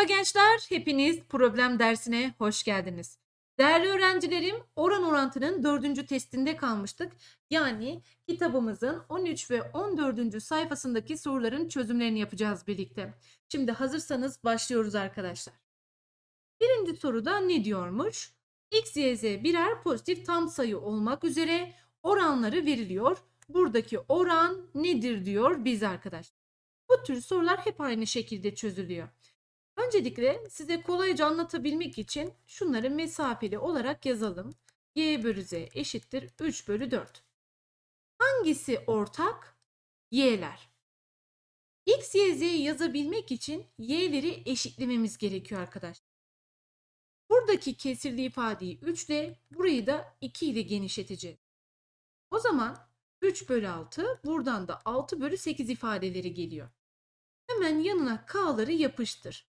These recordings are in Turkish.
Merhaba gençler, hepiniz problem dersine hoş geldiniz. Değerli öğrencilerim, oran orantının dördüncü testinde kalmıştık. Yani kitabımızın 13 ve 14. sayfasındaki soruların çözümlerini yapacağız birlikte. Şimdi hazırsanız başlıyoruz arkadaşlar. Birinci soruda ne diyormuş? X, Y, Z birer pozitif tam sayı olmak üzere oranları veriliyor. Buradaki oran nedir diyor biz arkadaşlar. Bu tür sorular hep aynı şekilde çözülüyor. Öncelikle size kolayca anlatabilmek için şunları mesafeli olarak yazalım. y bölü z eşittir 3 bölü 4. Hangisi ortak? Y'ler. X, Y, Z'yi yazabilmek için y'leri eşitlememiz gerekiyor arkadaşlar. Buradaki kesirli ifadeyi 3 ile burayı da 2 ile genişleteceğiz. O zaman 3 bölü 6 buradan da 6 bölü 8 ifadeleri geliyor. Hemen yanına k'ları yapıştır.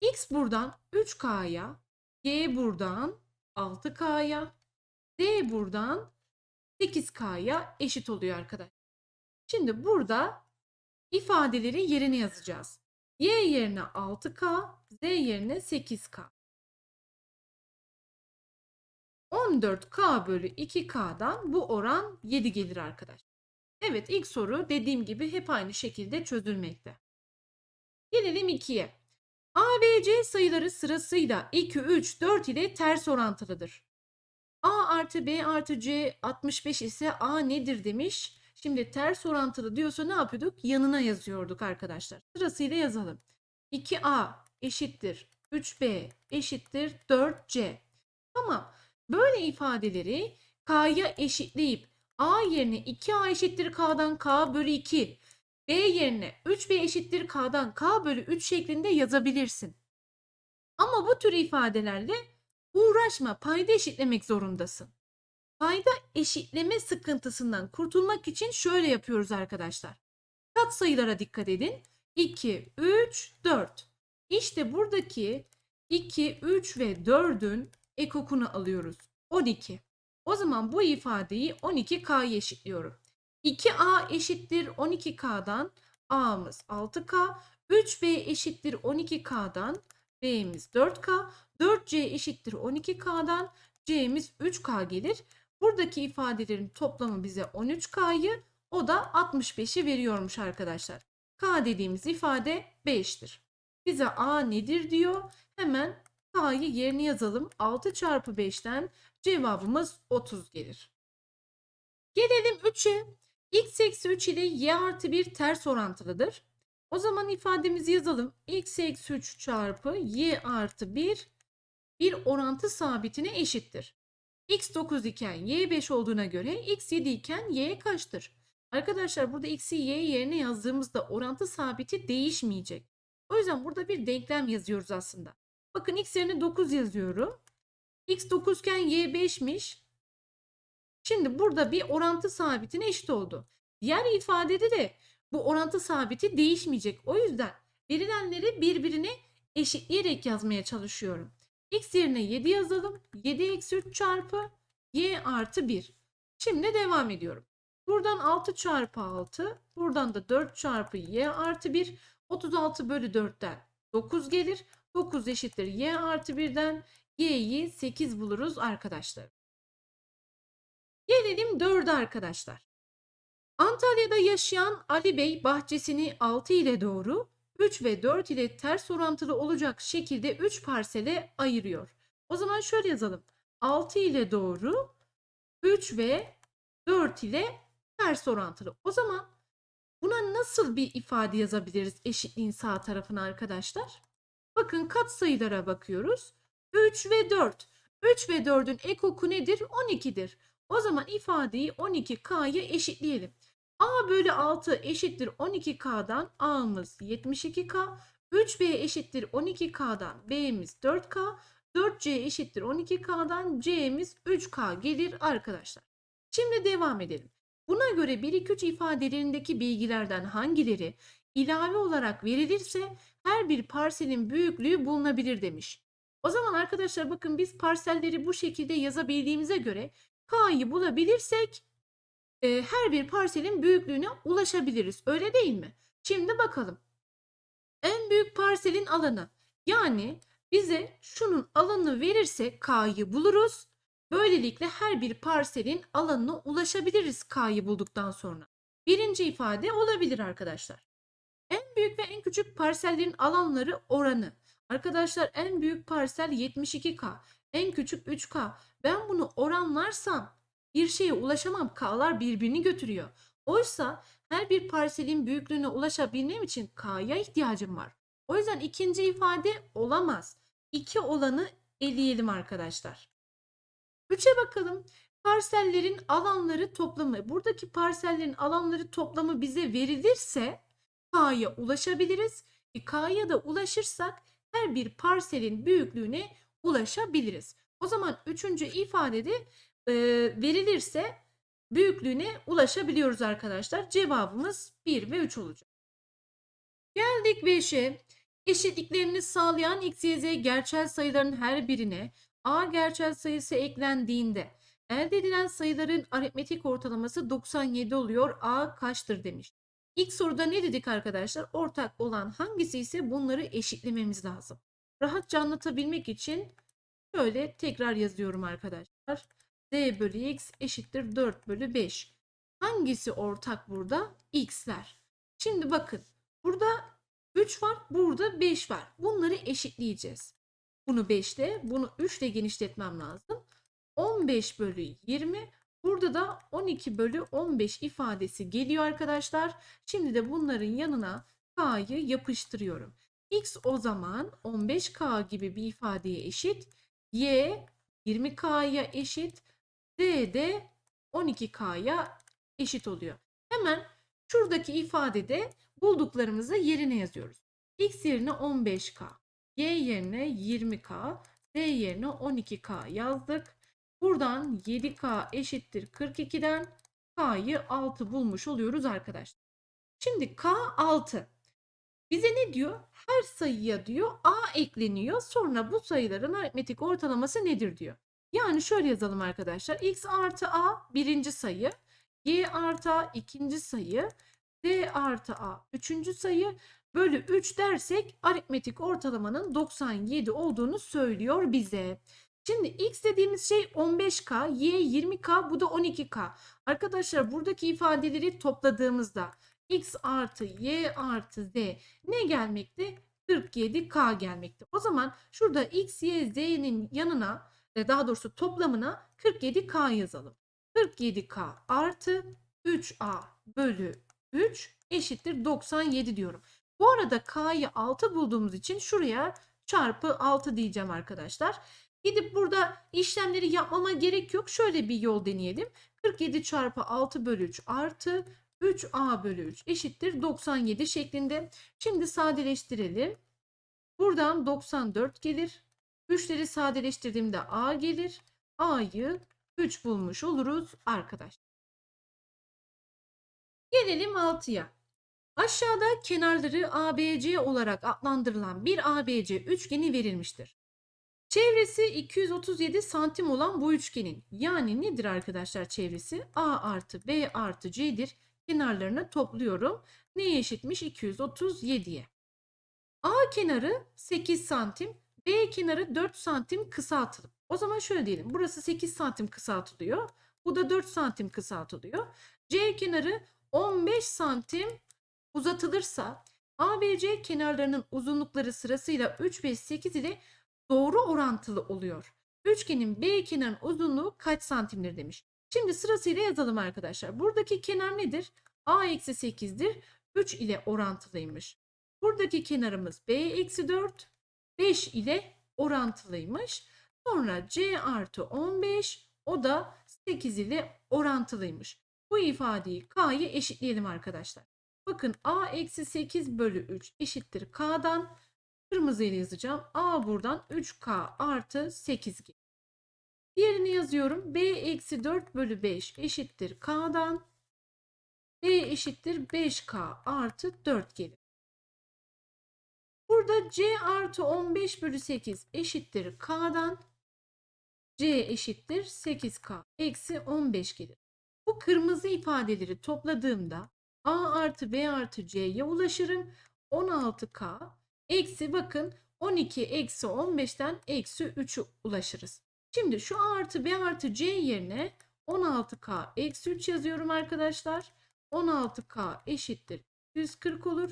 X buradan 3K'ya, Y buradan 6K'ya, D buradan 8K'ya eşit oluyor arkadaşlar. Şimdi burada ifadeleri yerine yazacağız. Y yerine 6K, Z yerine 8K. 14K bölü 2K'dan bu oran 7 gelir arkadaşlar. Evet ilk soru dediğim gibi hep aynı şekilde çözülmekte. Gelelim 2'ye. A ve C sayıları sırasıyla 2, 3, 4 ile ters orantılıdır. A artı B artı C 65 ise A nedir demiş. Şimdi ters orantılı diyorsa ne yapıyorduk? Yanına yazıyorduk arkadaşlar. Sırasıyla yazalım. 2A eşittir 3B eşittir 4C. Tamam. Böyle ifadeleri K'ya eşitleyip A yerine 2A eşittir K'dan K bölü 2 B yerine 3B eşittir K'dan K bölü 3 şeklinde yazabilirsin. Ama bu tür ifadelerle uğraşma, payda eşitlemek zorundasın. Payda eşitleme sıkıntısından kurtulmak için şöyle yapıyoruz arkadaşlar. Kat sayılara dikkat edin. 2, 3, 4. İşte buradaki 2, 3 ve 4'ün ekokunu alıyoruz. 12. O zaman bu ifadeyi 12K'ya eşitliyorum. 2A eşittir 12K'dan A'mız 6K, 3B eşittir 12K'dan B'miz 4K, 4C eşittir 12K'dan C'miz 3K gelir. Buradaki ifadelerin toplamı bize 13K'yı, o da 65'i veriyormuş arkadaşlar. K dediğimiz ifade 5'tir. Bize A nedir diyor. Hemen K'yı yerine yazalım. 6 çarpı 5'ten cevabımız 30 gelir. Gelelim 3'e x eksi 3 ile y artı 1 ters orantılıdır. O zaman ifademizi yazalım. x eksi 3 çarpı y artı 1 bir orantı sabitine eşittir. x 9 iken y 5 olduğuna göre x 7 iken y kaçtır? Arkadaşlar burada x'i y yerine yazdığımızda orantı sabiti değişmeyecek. O yüzden burada bir denklem yazıyoruz aslında. Bakın x yerine 9 yazıyorum. x 9 iken y 5'miş. Şimdi burada bir orantı sabitine eşit oldu. Diğer ifadede de bu orantı sabiti değişmeyecek. O yüzden verilenleri birbirine eşitleyerek yazmaya çalışıyorum. X yerine 7 yazalım. 7 eksi 3 çarpı y artı 1. Şimdi devam ediyorum. Buradan 6 çarpı 6. Buradan da 4 çarpı y artı 1. 36 bölü 4'ten 9 gelir. 9 eşittir y artı 1'den y'yi 8 buluruz arkadaşlar. Gelelim 4'e arkadaşlar. Antalya'da yaşayan Ali Bey bahçesini 6 ile doğru, 3 ve 4 ile ters orantılı olacak şekilde 3 parsele ayırıyor. O zaman şöyle yazalım. 6 ile doğru, 3 ve 4 ile ters orantılı. O zaman buna nasıl bir ifade yazabiliriz eşitliğin sağ tarafına arkadaşlar? Bakın kat sayılara bakıyoruz. 3 ve 4. 3 ve 4'ün ekoku nedir? 12'dir. O zaman ifadeyi 12K'ya eşitleyelim. A bölü 6 eşittir 12K'dan A'mız 72K. 3B eşittir 12K'dan B'miz 4K. 4C eşittir 12K'dan C'miz 3K gelir arkadaşlar. Şimdi devam edelim. Buna göre 1 2 3 ifadelerindeki bilgilerden hangileri ilave olarak verilirse her bir parselin büyüklüğü bulunabilir demiş. O zaman arkadaşlar bakın biz parselleri bu şekilde yazabildiğimize göre K'yı bulabilirsek e, her bir parselin büyüklüğüne ulaşabiliriz. Öyle değil mi? Şimdi bakalım. En büyük parselin alanı. Yani bize şunun alanı verirse K'yı buluruz. Böylelikle her bir parselin alanına ulaşabiliriz K'yı bulduktan sonra. Birinci ifade olabilir arkadaşlar. En büyük ve en küçük parsellerin alanları oranı. Arkadaşlar en büyük parsel 72K, en küçük 3K. Ben bunu oranlarsam bir şeye ulaşamam. K'lar birbirini götürüyor. Oysa her bir parselin büyüklüğüne ulaşabilmem için K'ya ihtiyacım var. O yüzden ikinci ifade olamaz. İki olanı eleyelim arkadaşlar. 3'e bakalım. Parsellerin alanları toplamı. Buradaki parsellerin alanları toplamı bize verilirse K'ya ulaşabiliriz. E, K'ya da ulaşırsak her bir parselin büyüklüğüne ulaşabiliriz. O zaman üçüncü ifadede e, verilirse büyüklüğüne ulaşabiliyoruz arkadaşlar. Cevabımız 1 ve 3 olacak. Geldik 5'e. Eşitliklerini sağlayan x, y, z gerçel sayıların her birine a gerçel sayısı eklendiğinde elde edilen sayıların aritmetik ortalaması 97 oluyor. a kaçtır demiş. İlk soruda ne dedik arkadaşlar? Ortak olan hangisi ise bunları eşitlememiz lazım. Rahatça anlatabilmek için şöyle tekrar yazıyorum arkadaşlar. d bölü x eşittir 4 bölü 5. Hangisi ortak burada? x'ler. Şimdi bakın burada 3 var, burada 5 var. Bunları eşitleyeceğiz. Bunu 5 ile, bunu 3 ile genişletmem lazım. 15 bölü 20. Burada da 12 bölü 15 ifadesi geliyor arkadaşlar. Şimdi de bunların yanına k'yı yapıştırıyorum. X o zaman 15k gibi bir ifadeye eşit. y 20k'ya eşit. d de 12k'ya eşit oluyor. Hemen şuradaki ifadede bulduklarımızı yerine yazıyoruz. x yerine 15k, y yerine 20k, z yerine 12k yazdık. Buradan 7k eşittir 42'den k'yı 6 bulmuş oluyoruz arkadaşlar. Şimdi k 6. Bize ne diyor? Her sayıya diyor a ekleniyor. Sonra bu sayıların aritmetik ortalaması nedir diyor. Yani şöyle yazalım arkadaşlar. x artı a birinci sayı. y artı a ikinci sayı. d artı a üçüncü sayı. Bölü 3 dersek aritmetik ortalamanın 97 olduğunu söylüyor bize. Şimdi x dediğimiz şey 15k, y 20k, bu da 12k. Arkadaşlar buradaki ifadeleri topladığımızda x artı y artı z ne gelmekte? 47k gelmekte. O zaman şurada x, y, z'nin yanına e, daha doğrusu toplamına 47k yazalım. 47k artı 3a bölü 3 eşittir 97 diyorum. Bu arada k'yı 6 bulduğumuz için şuraya çarpı 6 diyeceğim arkadaşlar. Gidip burada işlemleri yapmama gerek yok. Şöyle bir yol deneyelim. 47 çarpı 6 bölü 3 artı 3a bölü 3 eşittir 97 şeklinde. Şimdi sadeleştirelim. Buradan 94 gelir. 3'leri sadeleştirdiğimde a gelir. a'yı 3 bulmuş oluruz arkadaşlar. Gelelim 6'ya. Aşağıda kenarları ABC olarak adlandırılan bir ABC üçgeni verilmiştir. Çevresi 237 santim olan bu üçgenin yani nedir arkadaşlar çevresi? A artı B artı C'dir. Kenarlarını topluyorum. Neye eşitmiş? 237'ye. A kenarı 8 santim, B kenarı 4 santim kısaltılıp. O zaman şöyle diyelim. Burası 8 santim kısaltılıyor. Bu da 4 santim kısaltılıyor. C kenarı 15 santim uzatılırsa ABC kenarlarının uzunlukları sırasıyla 3 ve 8 ile doğru orantılı oluyor. Üçgenin B kenarının uzunluğu kaç santimdir demiş. Şimdi sırasıyla yazalım arkadaşlar. Buradaki kenar nedir? A eksi 8'dir. 3 ile orantılıymış. Buradaki kenarımız B eksi 4. 5 ile orantılıymış. Sonra C artı 15 o da 8 ile orantılıymış. Bu ifadeyi K'yı eşitleyelim arkadaşlar. Bakın A eksi 8 bölü 3 eşittir K'dan. Kırmızı ile yazacağım. A buradan 3K artı 8 gelir. Diğerini yazıyorum. B eksi 4 bölü 5 eşittir K'dan. B eşittir 5K artı 4 gelir. Burada C artı 15 bölü 8 eşittir K'dan. C eşittir 8K eksi 15 gelir. Bu kırmızı ifadeleri topladığımda A artı B artı C'ye ulaşırım. 16K eksi bakın 12 eksi 15'ten eksi 3'ü ulaşırız. Şimdi şu artı B artı C yerine 16K eksi 3 yazıyorum arkadaşlar. 16K eşittir 240 olur.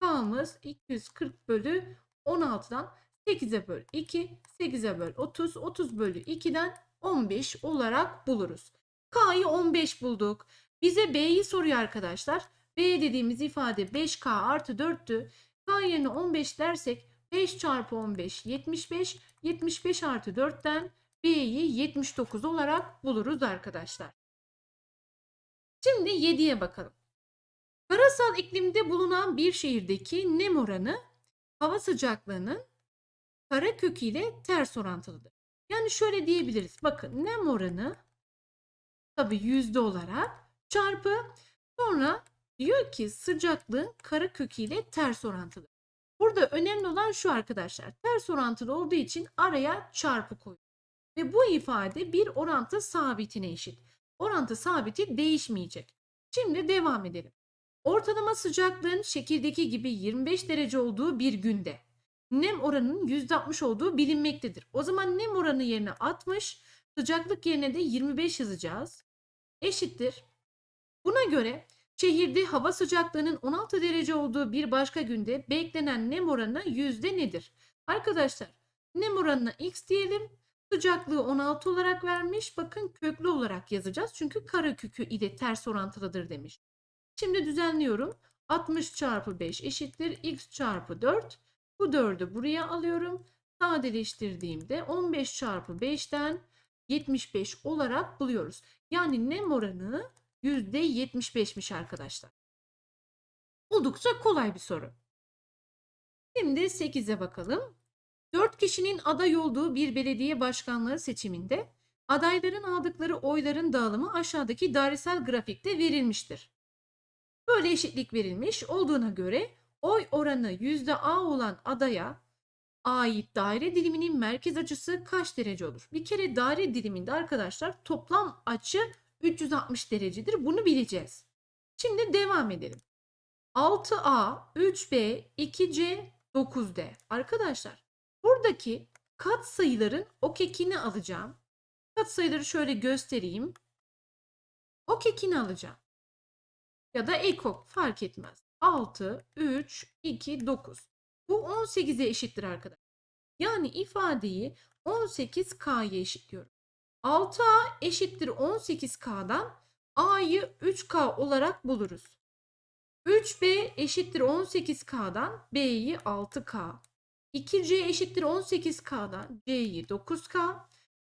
K'mız 240 bölü 16'dan 8'e böl 2, 8'e böl 30, 30 bölü 2'den 15 olarak buluruz. K'yı 15 bulduk. Bize B'yi soruyor arkadaşlar. B dediğimiz ifade 5K artı 4'tü. K yerine 15 dersek 5 çarpı 15 75. 75 artı 4'ten B'yi 79 olarak buluruz arkadaşlar. Şimdi 7'ye bakalım. Karasal iklimde bulunan bir şehirdeki nem oranı hava sıcaklığının karekök ile ters orantılıdır. Yani şöyle diyebiliriz. Bakın nem oranı tabii yüzde olarak çarpı sonra diyor ki sıcaklığın karekök ile ters orantılı. Burada önemli olan şu arkadaşlar. Ters orantılı olduğu için araya çarpı koyuyor. Ve bu ifade bir orantı sabitine eşit. Orantı sabiti değişmeyecek. Şimdi devam edelim. Ortalama sıcaklığın şekildeki gibi 25 derece olduğu bir günde nem oranının %60 olduğu bilinmektedir. O zaman nem oranı yerine 60, sıcaklık yerine de 25 yazacağız. Eşittir. Buna göre şehirde hava sıcaklığının 16 derece olduğu bir başka günde beklenen nem oranı yüzde nedir? Arkadaşlar nem oranına x diyelim. Sıcaklığı 16 olarak vermiş. Bakın köklü olarak yazacağız. Çünkü karekökü ile ters orantılıdır demiş. Şimdi düzenliyorum. 60 çarpı 5 eşittir x çarpı 4. Bu 4'ü buraya alıyorum. Sadeleştirdiğimde 15 çarpı 5'ten 75 olarak buluyoruz. Yani nem oranı %75'miş arkadaşlar. Oldukça kolay bir soru. Şimdi 8'e bakalım. 4 kişinin aday olduğu bir belediye başkanlığı seçiminde adayların aldıkları oyların dağılımı aşağıdaki dairesel grafikte verilmiştir. Böyle eşitlik verilmiş olduğuna göre oy oranı %A olan adaya ait daire diliminin merkez açısı kaç derece olur? Bir kere daire diliminde arkadaşlar toplam açı 360 derecedir. Bunu bileceğiz. Şimdi devam edelim. 6A, 3B, 2C, 9D. Arkadaşlar buradaki kat sayıların ok ekini alacağım. Kat sayıları şöyle göstereyim. Ok ekini alacağım. Ya da ek fark etmez. 6, 3, 2, 9. Bu 18'e eşittir arkadaşlar. Yani ifadeyi 18K'ya eşitliyorum. 6A eşittir 18K'dan A'yı 3K olarak buluruz. 3B eşittir 18K'dan B'yi 6K. 2C eşittir 18K'dan C'yi 9K.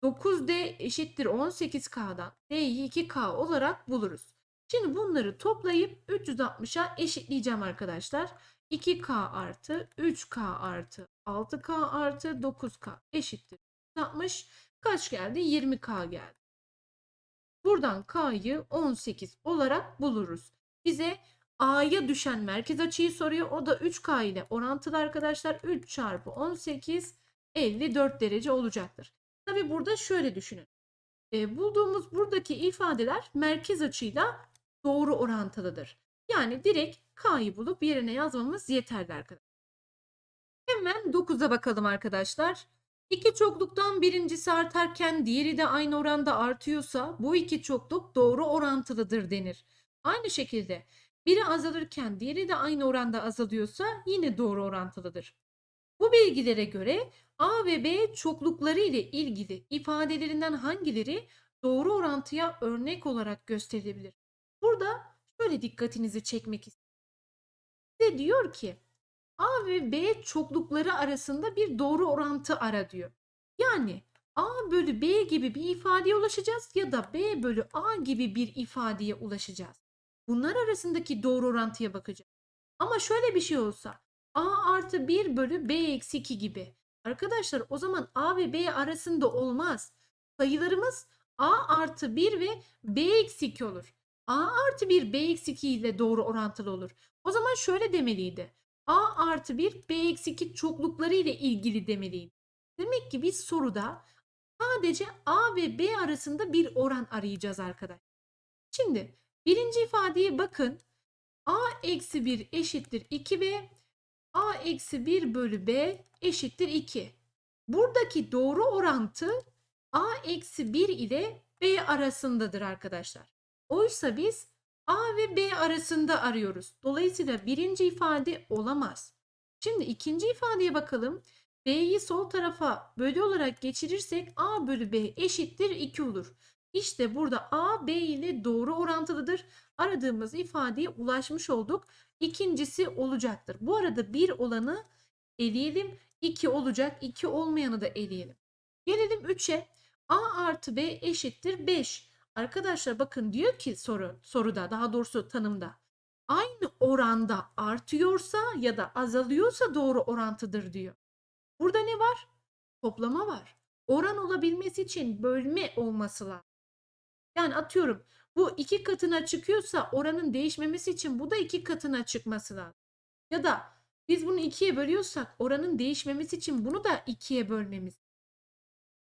9D eşittir 18K'dan D'yi 2K olarak buluruz. Şimdi bunları toplayıp 360'a eşitleyeceğim arkadaşlar. 2K artı 3K artı 6K artı 9K eşittir. 60 kaç geldi? 20K geldi. Buradan K'yı 18 olarak buluruz. Bize A'ya düşen merkez açıyı soruyor. O da 3K ile orantılı arkadaşlar. 3 çarpı 18 54 derece olacaktır. Tabi burada şöyle düşünün. E, bulduğumuz buradaki ifadeler merkez açıyla doğru orantılıdır. Yani direkt K'yı bulup yerine yazmamız yeterli arkadaşlar. Hemen 9'a bakalım arkadaşlar. İki çokluktan birincisi artarken diğeri de aynı oranda artıyorsa bu iki çokluk doğru orantılıdır denir. Aynı şekilde biri azalırken diğeri de aynı oranda azalıyorsa yine doğru orantılıdır. Bu bilgilere göre A ve B çoklukları ile ilgili ifadelerinden hangileri doğru orantıya örnek olarak gösterilebilir? Burada şöyle dikkatinizi çekmek istiyorum. Size diyor ki A ve B çoklukları arasında bir doğru orantı ara diyor. Yani A bölü B gibi bir ifadeye ulaşacağız ya da B bölü A gibi bir ifadeye ulaşacağız. Bunlar arasındaki doğru orantıya bakacağız. Ama şöyle bir şey olsa A artı 1 bölü B eksi 2 gibi. Arkadaşlar o zaman A ve B arasında olmaz. Sayılarımız A artı 1 ve B eksi 2 olur. A artı 1 B eksi 2 ile doğru orantılı olur. O zaman şöyle demeliydi. A artı 1 B eksi 2 çoklukları ile ilgili demeliydi. Demek ki biz soruda sadece A ve B arasında bir oran arayacağız arkadaşlar. Şimdi birinci ifadeye bakın. A eksi 1 eşittir 2B. A eksi 1 bölü B eşittir 2. Buradaki doğru orantı A eksi 1 ile B arasındadır arkadaşlar. Oysa biz A ve B arasında arıyoruz. Dolayısıyla birinci ifade olamaz. Şimdi ikinci ifadeye bakalım. B'yi sol tarafa bölü olarak geçirirsek A bölü B eşittir 2 olur. İşte burada A B ile doğru orantılıdır. Aradığımız ifadeye ulaşmış olduk. İkincisi olacaktır. Bu arada 1 olanı eleyelim. 2 olacak. 2 olmayanı da eleyelim. Gelelim 3'e. A artı B eşittir 5. Arkadaşlar bakın diyor ki soru soruda daha doğrusu tanımda aynı oranda artıyorsa ya da azalıyorsa doğru orantıdır diyor. Burada ne var? Toplama var. Oran olabilmesi için bölme olması lazım. Yani atıyorum bu iki katına çıkıyorsa oranın değişmemesi için bu da iki katına çıkması lazım. Ya da biz bunu ikiye bölüyorsak oranın değişmemesi için bunu da ikiye bölmemiz.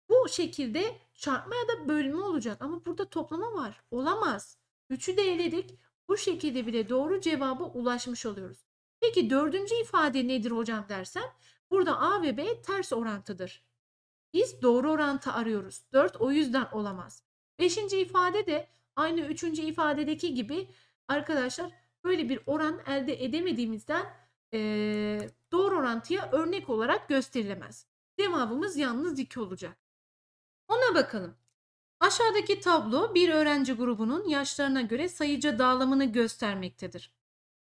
Bu şekilde çarpma ya da bölme olacak ama burada toplama var. Olamaz. Üçü de eledik. Bu şekilde bile doğru cevaba ulaşmış oluyoruz. Peki dördüncü ifade nedir hocam dersen burada A ve B ters orantıdır. Biz doğru orantı arıyoruz. 4 o yüzden olamaz. Beşinci ifade de aynı üçüncü ifadedeki gibi arkadaşlar böyle bir oran elde edemediğimizden eee, doğru orantıya örnek olarak gösterilemez. Cevabımız yalnız 2 olacak. Ona bakalım. Aşağıdaki tablo bir öğrenci grubunun yaşlarına göre sayıca dağılımını göstermektedir.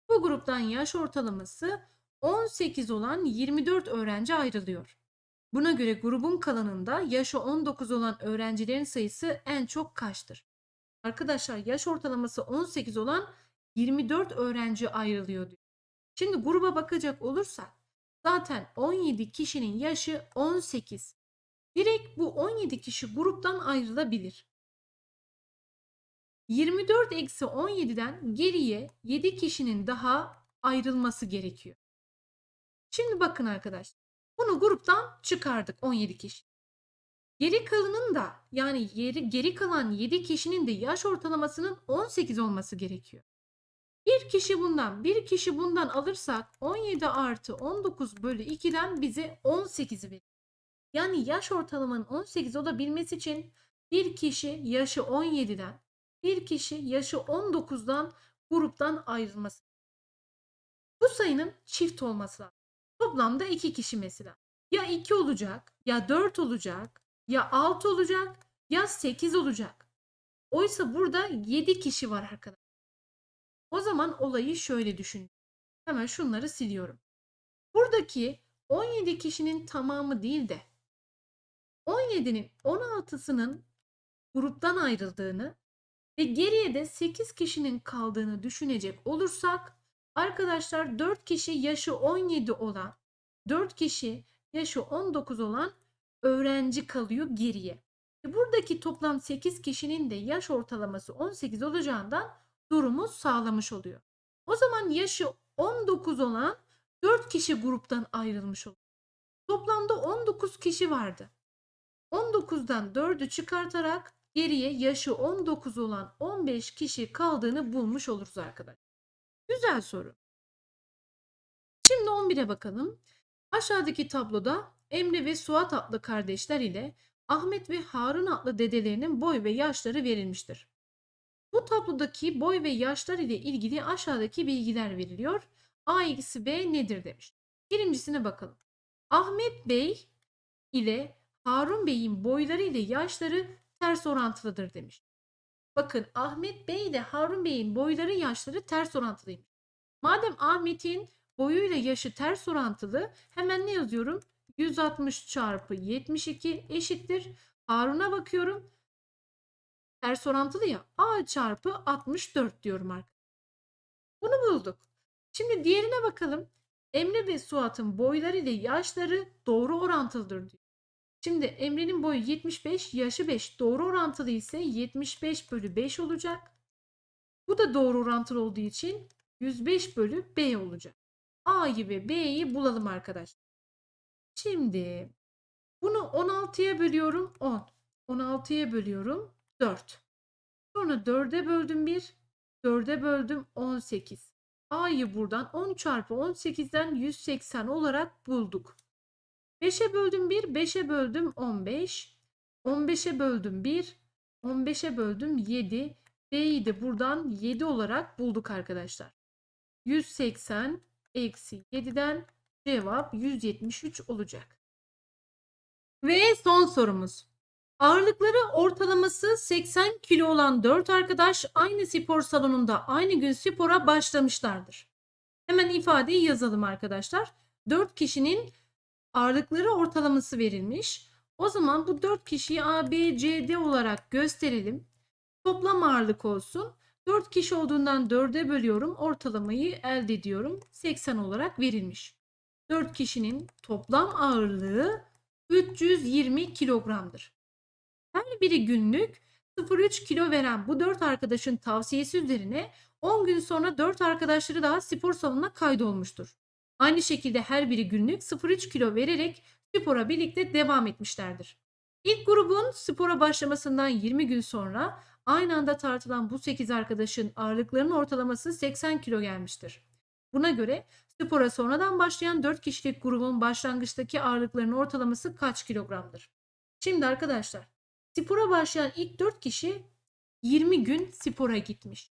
Bu gruptan yaş ortalaması 18 olan 24 öğrenci ayrılıyor. Buna göre grubun kalanında yaşı 19 olan öğrencilerin sayısı en çok kaçtır? Arkadaşlar yaş ortalaması 18 olan 24 öğrenci ayrılıyor diyor. Şimdi gruba bakacak olursak zaten 17 kişinin yaşı 18. Direkt bu 17 kişi gruptan ayrılabilir. 24 eksi 17'den geriye 7 kişinin daha ayrılması gerekiyor. Şimdi bakın arkadaşlar. Bunu gruptan çıkardık 17 kişi. Geri kalanın da yani yeri, geri kalan 7 kişinin de yaş ortalamasının 18 olması gerekiyor. Bir kişi bundan, bir kişi bundan alırsak 17 artı 19 bölü 2'den bize 18'i verir. Yani yaş ortalamanın 18 olabilmesi için bir kişi yaşı 17'den, bir kişi yaşı 19'dan gruptan ayrılması. Bu sayının çift olması lazım. Toplamda 2 kişi mesela. Ya 2 olacak, ya 4 olacak, ya 6 olacak, ya 8 olacak. Oysa burada 7 kişi var arkadaşlar. O zaman olayı şöyle düşün. Hemen şunları siliyorum. Buradaki 17 kişinin tamamı değil de 17'nin 16'sının gruptan ayrıldığını ve geriye de 8 kişinin kaldığını düşünecek olursak arkadaşlar 4 kişi yaşı 17 olan 4 kişi yaşı 19 olan öğrenci kalıyor geriye. E buradaki toplam 8 kişinin de yaş ortalaması 18 olacağından durumu sağlamış oluyor. O zaman yaşı 19 olan 4 kişi gruptan ayrılmış oluyor. Toplamda 19 kişi vardı. 19'dan 4'ü çıkartarak geriye yaşı 19 olan 15 kişi kaldığını bulmuş oluruz arkadaşlar. Güzel soru. Şimdi 11'e bakalım. Aşağıdaki tabloda Emre ve Suat adlı kardeşler ile Ahmet ve Harun adlı dedelerinin boy ve yaşları verilmiştir. Bu tablodaki boy ve yaşlar ile ilgili aşağıdaki bilgiler veriliyor. A eksi B nedir demiş. Birincisine bakalım. Ahmet Bey ile Harun Bey'in boyları ile yaşları ters orantılıdır demiş. Bakın Ahmet Bey ile Harun Bey'in boyları yaşları ters orantılıymış. Madem Ahmet'in boyuyla yaşı ters orantılı hemen ne yazıyorum? 160 çarpı 72 eşittir. Harun'a bakıyorum. Ters orantılı ya. A çarpı 64 diyorum arkadaşlar. Bunu bulduk. Şimdi diğerine bakalım. Emre ve Suat'ın boyları ile yaşları doğru orantılıdır diyor. Şimdi Emre'nin boyu 75, yaşı 5. Doğru orantılı ise 75 bölü 5 olacak. Bu da doğru orantılı olduğu için 105 bölü B olacak. A'yı ve B'yi bulalım arkadaşlar. Şimdi bunu 16'ya bölüyorum 10. 16'ya bölüyorum 4. Sonra 4'e böldüm 1. 4'e böldüm 18. A'yı buradan 10 çarpı 18'den 180 olarak bulduk. 5'e böldüm 1, 5'e böldüm 15. 15'e böldüm 1, 15'e böldüm 7. B'yi de buradan 7 olarak bulduk arkadaşlar. 180 eksi 7'den cevap 173 olacak. Ve son sorumuz. Ağırlıkları ortalaması 80 kilo olan 4 arkadaş aynı spor salonunda aynı gün spora başlamışlardır. Hemen ifadeyi yazalım arkadaşlar. 4 kişinin ağırlıkları ortalaması verilmiş. O zaman bu 4 kişiyi A, B, C, D olarak gösterelim. Toplam ağırlık olsun. 4 kişi olduğundan 4'e bölüyorum. Ortalamayı elde ediyorum. 80 olarak verilmiş. 4 kişinin toplam ağırlığı 320 kilogramdır. Her biri günlük 0,3 kilo veren bu 4 arkadaşın tavsiyesi üzerine 10 gün sonra 4 arkadaşları daha spor salonuna kaydolmuştur. Aynı şekilde her biri günlük 0,3 kilo vererek spora birlikte devam etmişlerdir. İlk grubun spora başlamasından 20 gün sonra aynı anda tartılan bu 8 arkadaşın ağırlıklarının ortalaması 80 kilo gelmiştir. Buna göre spora sonradan başlayan 4 kişilik grubun başlangıçtaki ağırlıklarının ortalaması kaç kilogramdır? Şimdi arkadaşlar spora başlayan ilk 4 kişi 20 gün spora gitmiş.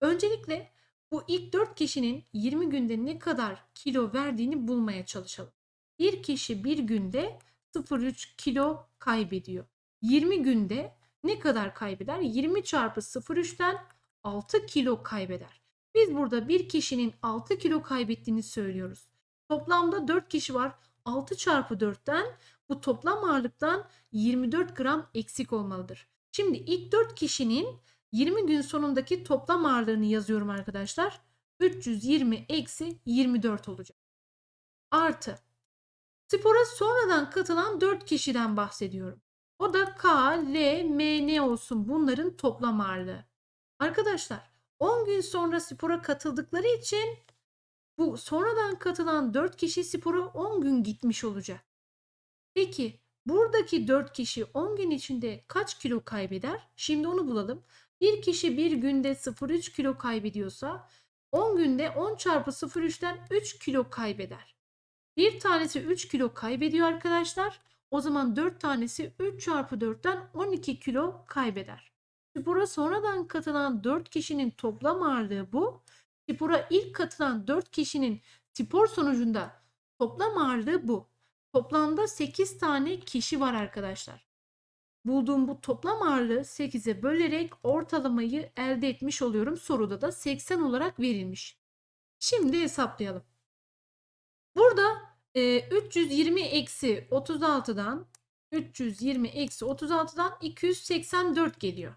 Öncelikle bu ilk 4 kişinin 20 günde ne kadar kilo verdiğini bulmaya çalışalım. Bir kişi bir günde 0,3 kilo kaybediyor. 20 günde ne kadar kaybeder? 20 çarpı 0,3'ten 6 kilo kaybeder. Biz burada bir kişinin 6 kilo kaybettiğini söylüyoruz. Toplamda 4 kişi var. 6 çarpı 4'ten bu toplam ağırlıktan 24 gram eksik olmalıdır. Şimdi ilk 4 kişinin 20 gün sonundaki toplam ağırlığını yazıyorum arkadaşlar. 320 eksi 24 olacak. Artı. Spora sonradan katılan 4 kişiden bahsediyorum. O da K, L, M, N olsun bunların toplam ağırlığı. Arkadaşlar 10 gün sonra spora katıldıkları için bu sonradan katılan 4 kişi spora 10 gün gitmiş olacak. Peki buradaki 4 kişi 10 gün içinde kaç kilo kaybeder? Şimdi onu bulalım. Bir kişi bir günde 0,3 kilo kaybediyorsa 10 günde 10 çarpı 0,3'ten 3 kilo kaybeder. Bir tanesi 3 kilo kaybediyor arkadaşlar. O zaman 4 tanesi 3 çarpı 4'ten 12 kilo kaybeder. Spora sonradan katılan 4 kişinin toplam ağırlığı bu. Spora ilk katılan 4 kişinin spor sonucunda toplam ağırlığı bu. Toplamda 8 tane kişi var arkadaşlar. Bulduğum bu toplam ağırlığı 8'e bölerek ortalamayı elde etmiş oluyorum. Soruda da 80 olarak verilmiş. Şimdi hesaplayalım. Burada e, 320 eksi 36'dan 320 eksi 36'dan 284 geliyor.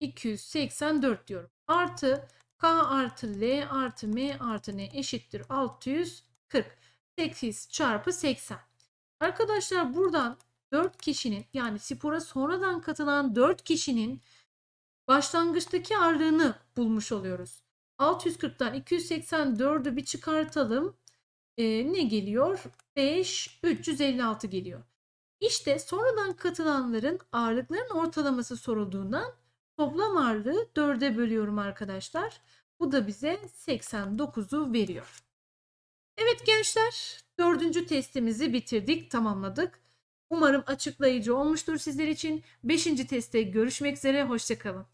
284 diyorum. Artı K artı L artı M artı N eşittir 640. 8 çarpı 80. Arkadaşlar buradan 4 kişinin yani spora sonradan katılan 4 kişinin başlangıçtaki ağırlığını bulmuş oluyoruz. 640'tan 284'ü bir çıkartalım. Ee, ne geliyor? 5, 356 geliyor. İşte sonradan katılanların ağırlıkların ortalaması sorulduğundan toplam ağırlığı 4'e bölüyorum arkadaşlar. Bu da bize 89'u veriyor. Evet gençler, dördüncü testimizi bitirdik, tamamladık. Umarım açıklayıcı olmuştur sizler için. Beşinci testte görüşmek üzere, hoşçakalın.